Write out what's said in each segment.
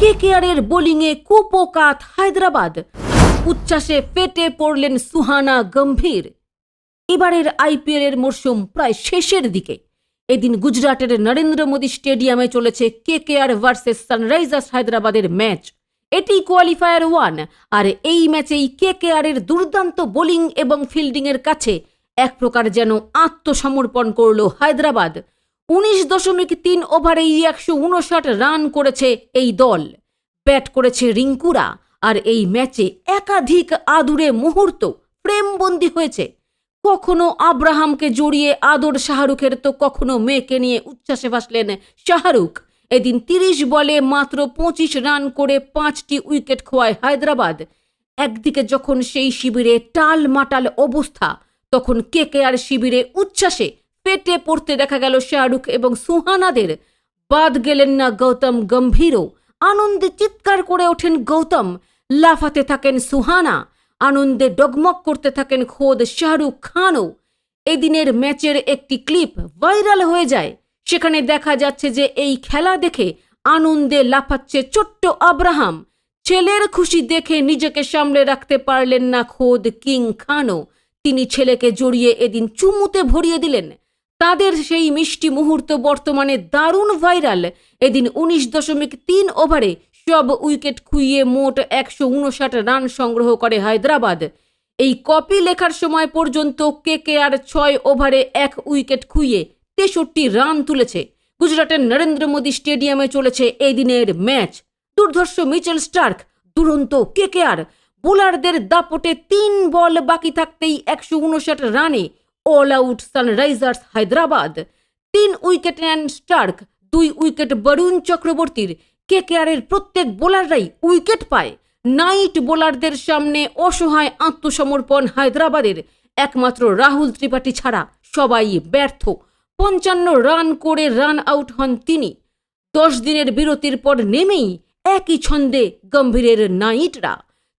কেকেআরের বোলিংয়ে কুপোকাত হায়দ্রাবাদ। উচ্ছ্বাসে ফেটে পড়লেন সুহানা গম্ভীর। এবারের আইপিএল এর মরশুম প্রায় শেষের দিকে। এদিন গুজরাটের নরেন্দ্র মোদী স্টেডিয়ামে চলেছে কেকেআর ভার্সেস সানরাইজার্স হায়দ্রাবাদের ম্যাচ। এটি কোয়ালিফায়ার ওয়ান, আর এই ম্যাচেই কেকেআর এর দুর্দান্ত বোলিং এবং ফিল্ডিং এর কাছে এক প্রকার যেন আত্মসমর্পণ করল হায়দ্রাবাদ। উনিশ দশমিক তিন ওভারেই একশো উনষাট রান করেছে এই দল। ব্যাট করেছে রিঙ্কুরা আর এই ম্যাচে একাধিক আদুরে মুহূর্ত প্রেমবন্দি হয়েছে। কখনো আব্রাহামকে জড়িয়ে আদর শাহরুখের তো কখনো মেয়েকে নিয়ে উচ্ছ্বাসে ভাসলেন শাহরুখ। এদিন তিরিশ বলে মাত্র পঁচিশ রান করে পাঁচটি উইকেট খোয়ায় হায়দ্রাবাদ। একদিকে যখন সেই শিবিরে টাল মাটাল অবস্থা, তখন কেকেআর শিবিরে উচ্ছ্বাসে পেটে পড়তে দেখা গেল শাহরুখ এবং সুহানাদের। বাদ গেলেন না গৌতম গম্ভীরও। আনন্দে চিৎকার করে ওঠেন গৌতম। লাফাতে থাকেন সুহানা। আনন্দে ডগমগ করতে থাকেন খোদ শাহরুখ খানও। এদিনের ম্যাচের একটি ক্লিপ ভাইরাল হয়ে যায়। সেখানে দেখা যাচ্ছে যে এই খেলা দেখে আনন্দে লাফাচ্ছে ছোট্ট আব্রাহাম। ছেলের খুশি দেখে নিজেকে সামলে রাখতে পারলেন না খোদ কিং খানও। তিনি ছেলেকে জড়িয়ে এদিন চুমুতে ভরিয়ে দিলেন। তাদের সেই মিষ্টি মুহূর্ত বর্তমানে দারুণ ভাইরাল। এদিন উনিশ দশমিক তিন ওভারে সব উইকেট খুইয়ে মোট একশো উনষাট রান সংগ্রহ করে হায়দ্রাবাদ। এই কপি লেখার সময় পর্যন্ত কে কে আর ছয় ওভারে এক উইকেট খুইয়ে তেষট্টি রান তুলেছে। গুজরাটের নরেন্দ্র মোদী স্টেডিয়ামে চলেছে এই দিনের ম্যাচ। দুর্ধর্ষ মিচেল স্টার্ক, দুরন্ত কেকেআর। বোলারদের দাপটে তিন বল বাকি থাকতেই একশো উনষাট রানে অল আউট সানরাইজার্স হায়দ্রাবাদ তিন উইকেট নেন স্টার্ক দুই উইকেট বরুণ চক্রবর্তীর কেকেআরের প্রত্যেক বোলাররাই উইকেট পায় নাইট বোলারদের সামনে অসহায় আত্মসমর্পণ হায়দ্রাবাদের একমাত্র রাহুল ত্রিপাঠী ছাড়া সবাই ব্যর্থ পঞ্চান্ন রান করে রান আউট হন তিনি দশ দিনের বিরতির পর নেমেই একই ছন্দে গম্ভীরের নাইটরা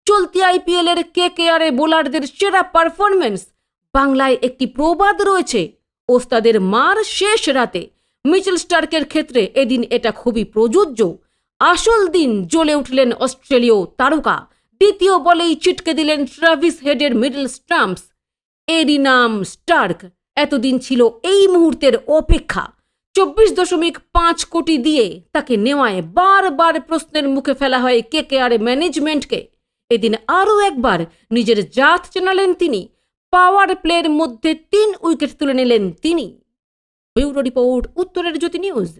চলতি আইপিএল এর কে কে আর বোলারদের সেরা পারফরমেন্স বাংলায় একটি প্রবাদ রয়েছে। ওস্তাদের মার শেষ রাতে। মিচেল স্টার্কের ক্ষেত্রে এদিন এটা খুবই প্রযোজ্য। আসল দিন জ্বলে উঠলেন অস্ট্রেলীয় তারকা। দ্বিতীয় বলেই ছিটকে দিলেন ট্রাভিস হেডের মিডল স্টাম্পস। এরই নাম স্টার্ক। এতদিন ছিল এই মুহূর্তের অপেক্ষা। চব্বিশ দশমিক পাঁচ কোটি দিয়ে তাকে নেওয়ায় বারবার প্রশ্নের মুখে ফেলা হয় কে কে আর ম্যানেজমেন্টকে। এদিন আরও একবার নিজের জাত জানালেন তিনি। পাওয়ার প্লের মধ্যে তিন উইকেট তুলে নিলেন তিনি। ব্যুরো রিপোর্ট উত্তরের জ্যোতি নিউজ।